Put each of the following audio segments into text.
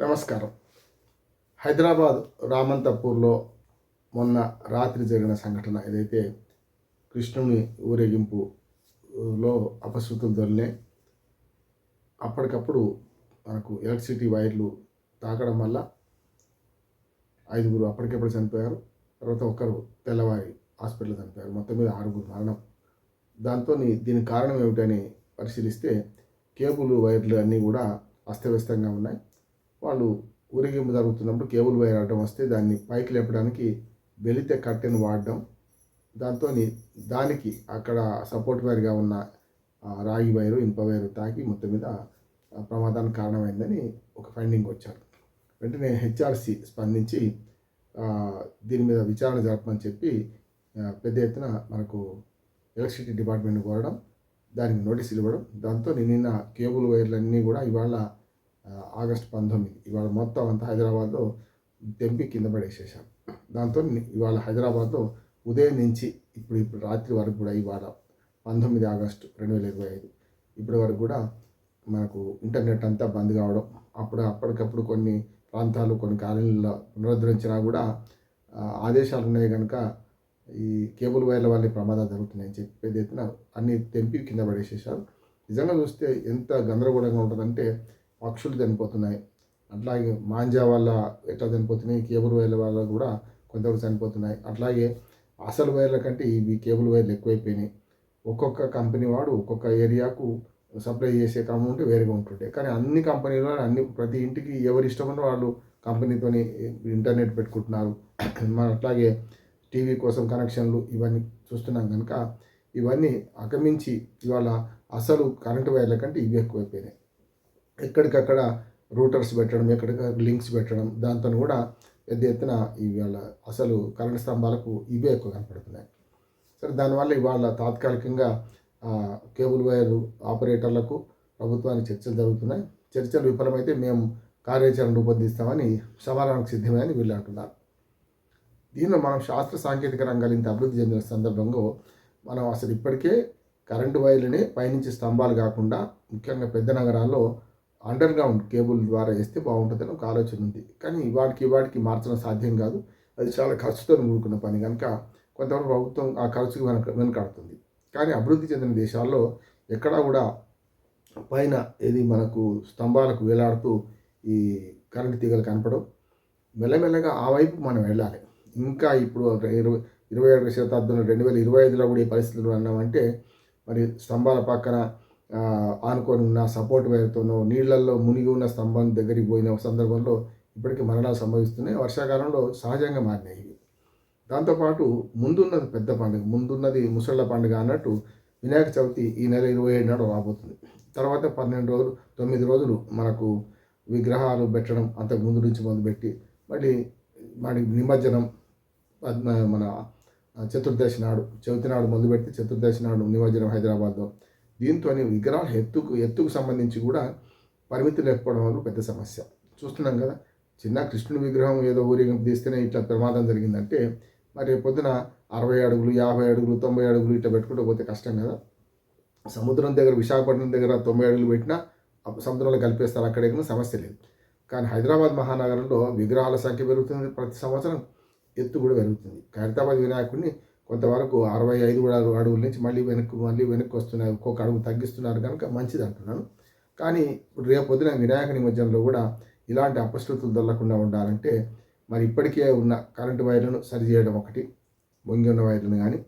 నమస్కారం. హైదరాబాద్ రామంతపూర్లో మొన్న రాత్రి జరిగిన సంఘటన ఏదైతే కృష్ణుని ఊరేగింపులో అపశృతులు దొరినే అప్పటికప్పుడు మనకు ఎలక్ట్రిసిటీ వైర్లు తాకడం వల్ల ఐదుగురు అప్పటికప్పుడు చనిపోయారు. తర్వాత ఒకరు తెల్లవారి హాస్పిటల్ చనిపోయారు. మొత్తం మీద ఆరుగురు మరణం. దాంతో దీనికి కారణం ఏమిటని పరిశీలిస్తే కేబుల్ వైర్లు అన్నీ కూడా అస్తవ్యస్తంగా ఉన్నాయి. వాళ్ళు ఊరేగింపు జరుగుతున్నప్పుడు కేబుల్ వైర్ అడ్డం వస్తే దాన్ని పైకి లేపడానికి వెలితే కట్టెను వాడడం దాంతో దానికి అక్కడ సపోర్ట్ వైర్గా ఉన్న రాగి వైరు ఇనుప వైరు తాకి మొత్తం మీద ప్రమాదానికి కారణమైందని ఒక ఫైండింగ్ వచ్చారు. వెంటనే హెచ్ఆర్సి స్పందించి దీని మీద విచారణ జరపమని చెప్పి పెద్ద ఎత్తున మనకు ఎలక్ట్రిసిటీ డిపార్ట్మెంట్ కోరడం దానికి నోటీసులు ఇవ్వడం దాంతో నిన్న కేబుల్ వైర్లన్నీ కూడా ఇవాళ ఆగస్ట్ పంతొమ్మిది. ఇవాళ మొత్తం అంతా హైదరాబాద్లో తెంపి కింద పడేసేసాం దాంతో ఇవాళ హైదరాబాద్లో ఉదయం నుంచి ఇప్పుడు ఇప్పుడు రాత్రి వరకు కూడా ఇవాళ పంతొమ్మిది ఆగస్టు రెండు వేల ఇరవై ఐదు. ఇప్పటి వరకు కూడా మనకు ఇంటర్నెట్ అంతా బంద్ కావడం అప్పుడు అప్పటికప్పుడు కొన్ని ప్రాంతాలు కొన్ని కాలనీల్లో పునరుద్ధరించినా కూడా ఆదేశాలు ఉన్నాయి కనుక ఈ కేబుల్ వైర్ల వల్ల ఈ ప్రమాదాలు జరుగుతున్నాయని చెప్పి పెద్ద ఎత్తున అన్ని తెంపి కింద పడేసేసారు నిజంగా చూస్తే ఎంత గందరగోళంగా ఉంటుందంటే పక్షులు చనిపోతున్నాయి. అట్లాగే మాంజా వల్ల ఎట్లా చనిపోతున్నాయి? కేబుల్ వైర్ల వల్ల కూడా కొంతవరకు చనిపోతున్నాయి. అట్లాగే అసలు వైర్ల కంటే ఇవి కేబుల్ వైర్లు ఎక్కువైపోయినాయి. ఒక్కొక్క కంపెనీ వాడు ఒక్కొక్క ఏరియాకు సప్లై చేసే క్రమం ఉంటే వేరుగా ఉంటుండే. కానీ అన్ని కంపెనీలు అన్ని ప్రతి ఇంటికి ఎవరి ఇష్టమన్న వాళ్ళు కంపెనీతో ఇంటర్నెట్ పెట్టుకుంటున్నారు. మన అట్లాగే టీవీ కోసం కనెక్షన్లు ఇవన్నీ చూస్తున్నాం కనుక ఇవన్నీ అకమించి ఇవాళ అసలు కరెంటు వైర్ల కంటే ఇవి ఎక్కువైపోయినాయి. ఎక్కడికక్కడ రూటర్స్ పెట్టడం ఎక్కడికక్కడ లింక్స్ పెట్టడం దాంతో కూడా పెద్ద ఎత్తున ఇవాళ అసలు కరెంట్ స్తంభాలకు ఇవే ఎక్కువ కనపడుతున్నాయి. సరే దానివల్ల ఇవాళ తాత్కాలికంగా కేబుల్ వైర్ ఆపరేటర్లకు ప్రభుత్వానికి చర్చలు జరుగుతున్నాయి. చర్చలు విఫలమైతే మేము కార్యాచరణ రూపొందిస్తామని సమాధానానికి సిద్ధమే అని వీళ్ళు అంటున్నారు. దీనిలో మనం శాస్త్ర సాంకేతిక రంగాలు ఇంత అభివృద్ధి చెందిన సందర్భంలో మనం అసలు ఇప్పటికే కరెంటు వైర్లని పైనుంచి స్తంభాలు కాకుండా ముఖ్యంగా పెద్ద నగరాల్లో అండర్ గ్రౌండ్ కేబుల్ ద్వారా వేస్తే బాగుంటుందని ఒక ఆలోచన ఉంది. కానీ వాటికి వాటికి మార్చడం సాధ్యం కాదు. అది చాలా ఖర్చుతో కూడుకున్న పని. కనుక కొంతవరకు ప్రభుత్వం ఆ ఖర్చుకి వెనక వెనకాడుతుంది. కానీ అభివృద్ధి చెందిన దేశాల్లో ఎక్కడా కూడా పైన ఏది మనకు స్తంభాలకు వేలాడుతూ ఈ కరెంటు తీగలు కనపడం మెల్లమెల్లగా ఆ వైపు మనం వెళ్ళాలి. ఇంకా ఇప్పుడు ఇరవై ఇరవై ఏడవ శతాబ్దంలో రెండు వేల ఇరవై ఐదులో కూడా ఈ పరిస్థితులు అన్నామంటే మరి స్తంభాల పక్కన ఆనుకొని ఉన్న సపోర్ట్ వైర్తోనో నీళ్ళల్లో మునిగి ఉన్న స్తంభం దగ్గరికి పోయిన సందర్భంలో ఇప్పటికీ మరణాలు సంభవిస్తున్నాయి. వర్షాకాలంలో సహజంగా మారినాయి దాంతోపాటు ముందున్నది పెద్ద పండుగ ముందున్నది ముసళ్ళ పండుగ అన్నట్టు వినాయక చవితి ఈ నెల ఇరవై ఏడు నాడు రాబోతుంది. తర్వాత పన్నెండు రోజులు తొమ్మిది రోజులు మనకు విగ్రహాలు పెట్టడం అంతకు ముందు నుంచి మొదలుపెట్టి మళ్ళీ మరి నిమజ్జనం పద్మ- మన చతుర్దశి నాడు చవితి నాడు మొదలుపెట్టి చతుర్దశి నాడు నిమజ్జనం హైదరాబాద్లో. దీంతో విగ్రహాల ఎత్తుకు ఎత్తుకు సంబంధించి కూడా పరిమితి లేకపోవడం వల్ల పెద్ద సమస్య. చూస్తున్నాం కదా చిన్న కృష్ణుడి విగ్రహం ఏదో ఊరేగింపు తీస్తేనే ఇట్లా ప్రమాదం జరిగిందంటే మరి పొద్దున అరవై అడుగులు యాభై అడుగులు తొంభై అడుగులు ఇట్లా పెట్టుకుంటూ పోతే కష్టం కదా. సముద్రం దగ్గర విశాఖపట్నం దగ్గర తొంభై అడుగులు పెట్టినా సముద్రంలో కలిపేస్తారు అక్కడ ఎక్కడ సమస్య లేదు. కానీ హైదరాబాద్ మహానగరంలో విగ్రహాల సంఖ్య పెరుగుతుంది ప్రతి సంవత్సరం ఎత్తు కూడా పెరుగుతుంది. ఖైరతాబాద్ వినాయకుడిని కొంతవరకు అరవై ఐదు కూడా అడుగుల నుంచి మళ్ళీ వెనక్కి మళ్ళీ వెనక్కి వస్తున్నాయి ఒక్కొక్క అడుగు తగ్గిస్తున్నారు కనుక మంచిది అంటున్నాను. కానీ ఇప్పుడు రేపు పొద్దున వినాయక నిమజ్జనంలో కూడా ఇలాంటి అపశృతులు దొరకకుండా ఉండాలంటే మరి ఇప్పటికే ఉన్న కరెంటు వైర్లను సరిచేయడం ఒకటి వంగి ఉన్న వైర్లను కానీ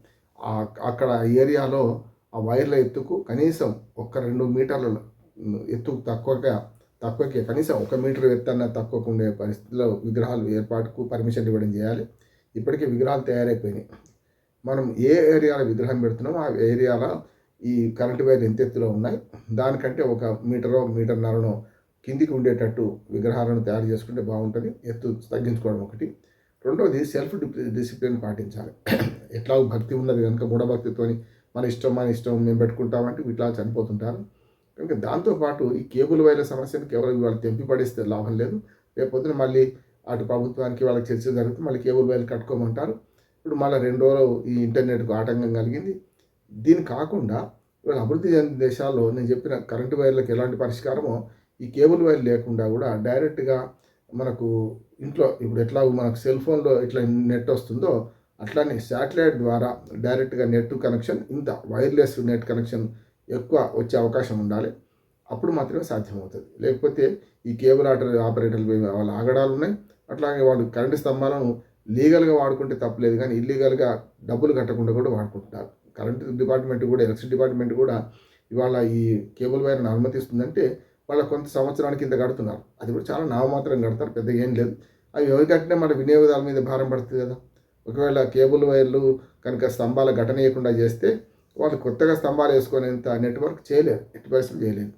అక్కడ ఏరియాలో ఆ వైర్ల ఎత్తుకు కనీసం ఒక్క రెండు మీటర్ల ఎత్తుకు తక్కువగా తక్కువకే కనీసం ఒక మీటర్ ఎత్తన్న తక్కువకు ఉండే పరిస్థితిలో విగ్రహాలు ఏర్పాటుకు పర్మిషన్ ఇవ్వడం చేయాలి. ఇప్పటికే విగ్రహాలు తయారైపోయినాయి. మనం ఏ ఏరియాలో విగ్రహం పెడుతున్నామో ఆ ఏరియాలో ఈ కరెంటు వైర్ ఎంత ఎత్తులో ఉన్నాయి దానికంటే ఒక మీటరో మీటర్న్నరనో కిందికి ఉండేటట్టు విగ్రహాలను తయారు చేసుకుంటే బాగుంటుంది. ఎత్తు తగ్గించుకోవడం ఒకటి. రెండవది సెల్ఫ్ డిసిప్లిన్ పాటించాలి. ఎట్లా భక్తి ఉన్నది కనుక మూఢభక్తితోని మన ఇష్టం మన ఇష్టం మేము పెట్టుకుంటామంటే ఇట్లా చనిపోతుంటారు. కనుక దాంతోపాటు ఈ కేబుల్ వైర్ల సమస్యను కేవలం వాళ్ళు తెంపి పడేస్తే లాభం లేదు. రేపొద్దున మళ్ళీ అటు ప్రభుత్వానికి వాళ్ళకి చర్చ జరిగితే మళ్ళీ కేబుల్ వైర్లు కట్టుకోమంటారు. ఇప్పుడు మళ్ళీ రెండు రోజులు ఈ ఇంటర్నెట్కు ఆటంకం కలిగింది. దీని కాకుండా ఇవాళ అభివృద్ధి చెందిన దేశాల్లో నేను చెప్పిన కరెంటు వైర్లకు ఎలాంటి పరిష్కారమో ఈ కేబుల్ వైర్ లేకుండా కూడా డైరెక్ట్గా మనకు ఇంట్లో ఇప్పుడు ఎట్లా మనకు సెల్ ఫోన్లో ఇట్లా నెట్ వస్తుందో అట్లానే శాటిలైట్ ద్వారా డైరెక్ట్గా నెట్ కనెక్షన్ ఇంత వైర్లెస్ నెట్ కనెక్షన్ ఎక్కువ వచ్చే అవకాశం ఉండాలి. అప్పుడు మాత్రమే సాధ్యమవుతుంది. లేకపోతే ఈ కేబుల్ ఆటర్ ఆపరేటర్లు వాళ్ళ ఆగడాలు ఉన్నాయి. అట్లాగే వాళ్ళు కరెంటు స్తంభాలను లీగల్గా వాడుకుంటే తప్పలేదు కానీ ఇల్లీగల్గా డబ్బులు కట్టకుండా కూడా వాడుకుంటున్నారు. కరెంటు డిపార్ట్మెంట్ కూడా ఎలక్ట్రిసిటీ డిపార్ట్మెంట్ కూడా ఇవాళ ఈ కేబుల్ వైర్ని అనుమతిస్తుందంటే వాళ్ళ కొంత సంవత్సరానికి ఇంత కడుతున్నారు. అది కూడా చాలా నామమాత్రం కడతారు పెద్ద ఏం లేదు. అవి ఎవరు కట్టినా మన వినియోగదారుల మీద భారం పడుతుంది కదా. ఒకవేళ కేబుల్ వైర్లు కనుక స్తంభాల ఘటన వేయకుండా చేస్తే వాళ్ళు కొత్తగా స్తంభాలు వేసుకునేంత నెట్వర్క్ చేయలేరు ఎట్టి పరిస్థితులు చేయలేరు.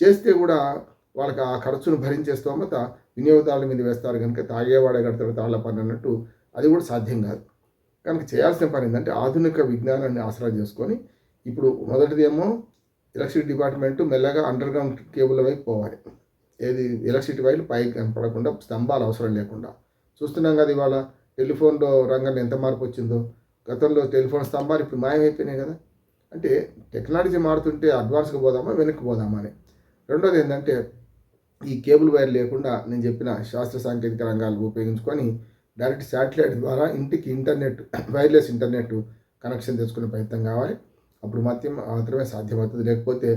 చేస్తే కూడా వాళ్ళకి ఆ ఖర్చును భరించే స్తోమత వినియోగదారుల మీద వేస్తారు కనుక తాగేవాడే కడతాడు తాళ్ళ పని అన్నట్టు అది కూడా సాధ్యం కాదు. కనుక చేయాల్సిన పని ఏంటంటే ఆధునిక విజ్ఞానాన్ని ఆసరా చేసుకొని ఇప్పుడు మొదటిదేమో ఎలక్ట్రిసిటీ డిపార్ట్మెంట్ మెల్లగా అండర్ గ్రౌండ్ కేబుల్ వైపు పోవాలి. ఏది ఎలక్ట్రిసిటీ వైర్లు పైకి కనపడకుండా స్తంభాలు అవసరం లేకుండా. చూస్తున్నాం కదా ఇవాళ టెలిఫోన్లో రంగంలో ఎంత మార్పు వచ్చిందో. గతంలో టెలిఫోన్ స్తంభాలు ఇప్పుడు మాయమైపోయినాయి కదా. అంటే టెక్నాలజీ మారుతుంటే అడ్వాన్స్గా పోదామా వెనక్కి పోదామా అని. రెండోది ఏంటంటే ఈ కేబుల్ వైర్ లేకుండా నేను చెప్పిన శాస్త్ర సాంకేతిక రంగాలు ఉపయోగించుకొని డైరెక్ట్ శాటిలైట్ ద్వారా ఇంటికి ఇంటర్నెట్ వైర్లెస్ ఇంటర్నెట్ కనెక్షన్ తెచ్చుకునే ప్రయత్నం కావాలి. అప్పుడు మాత్రం మాత్రమే సాధ్యమవుతుంది. లేకపోతే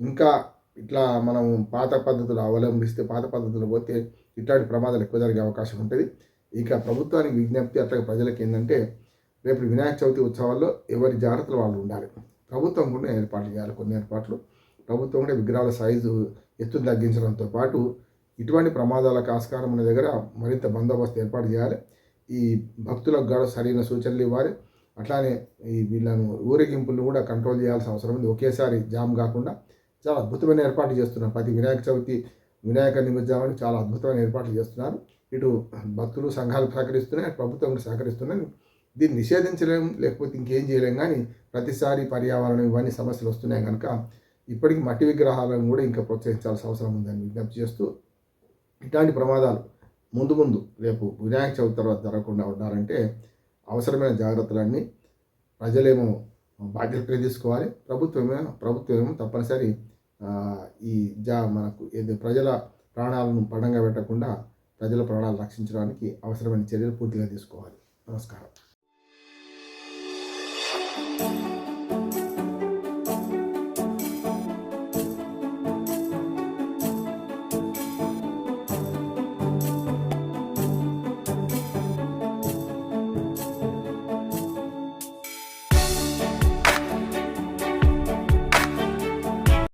ఇంకా ఇట్లా మనం పాత పద్ధతులు అవలంబిస్తే పాత పద్ధతులు పోతే ఇట్లాంటి ప్రమాదాలు ఎక్కువ జరిగే అవకాశం ఉంటుంది. ఇక ప్రభుత్వానికి విజ్ఞప్తి అట్లాగే ప్రజలకు ఏంటంటే రేపు వినాయక చవితి ఉత్సవాల్లో ఎవరి జాగ్రత్తలు వాళ్ళు ఉండాలి. ప్రభుత్వం కూడా ఏర్పాట్లు చేయాలి. కొన్ని ఏర్పాట్లు ప్రభుత్వం కూడా విగ్రహాల సైజు ఎత్తును తగ్గించడంతో పాటు ఇటువంటి ప్రమాదాలకు ఆస్కారం ఉన్న దగ్గర మరింత బందోబస్తు ఏర్పాటు చేయాలి. ఈ భక్తులకు కూడా సరైన సూచనలు ఇవ్వాలి. అట్లానే ఈ వీళ్ళను ఊరేగింపులను కూడా కంట్రోల్ చేయాల్సిన అవసరం ఉంది. ఒకేసారి జామ్ కాకుండా చాలా అద్భుతమైన ఏర్పాట్లు చేస్తున్నారు. ప్రతి వినాయక చవితి వినాయక నిమజ్జనాన్ని చాలా అద్భుతమైన ఏర్పాట్లు చేస్తున్నారు. ఇటు భక్తులు సంఘాలు సహకరిస్తున్నాయి. ప్రభుత్వం కూడా సహకరిస్తున్నాయి దీన్ని నిషేధించలేం లేకపోతే ఇంకేం చేయలేం. కానీ ప్రతిసారి పర్యావరణం ఇవన్నీ సమస్యలు వస్తున్నాయి కనుక ఇప్పటికీ మట్టి విగ్రహాలను కూడా ఇంకా ప్రోత్సహించాల్సిన అవసరం ఉందని విజ్ఞప్తి చేస్తూ ఇట్లాంటి ప్రమాదాలు ముందు ముందు రేపు వినాయక చవితి తర్వాత జరగకుండా ఉండాలంటే అవసరమైన జాగ్రత్తలన్నీ ప్రజలేమో బాధ్యతగా తీసుకోవాలి. ప్రభుత్వమే ప్రభుత్వమేమో తప్పనిసరి ఈ జా మనకు ఏది ప్రజల ప్రాణాలను పడంగా పెట్టకుండా ప్రజల ప్రాణాలు రక్షించడానికి అవసరమైన చర్యలు పూర్తిగా తీసుకోవాలి. నమస్కారం.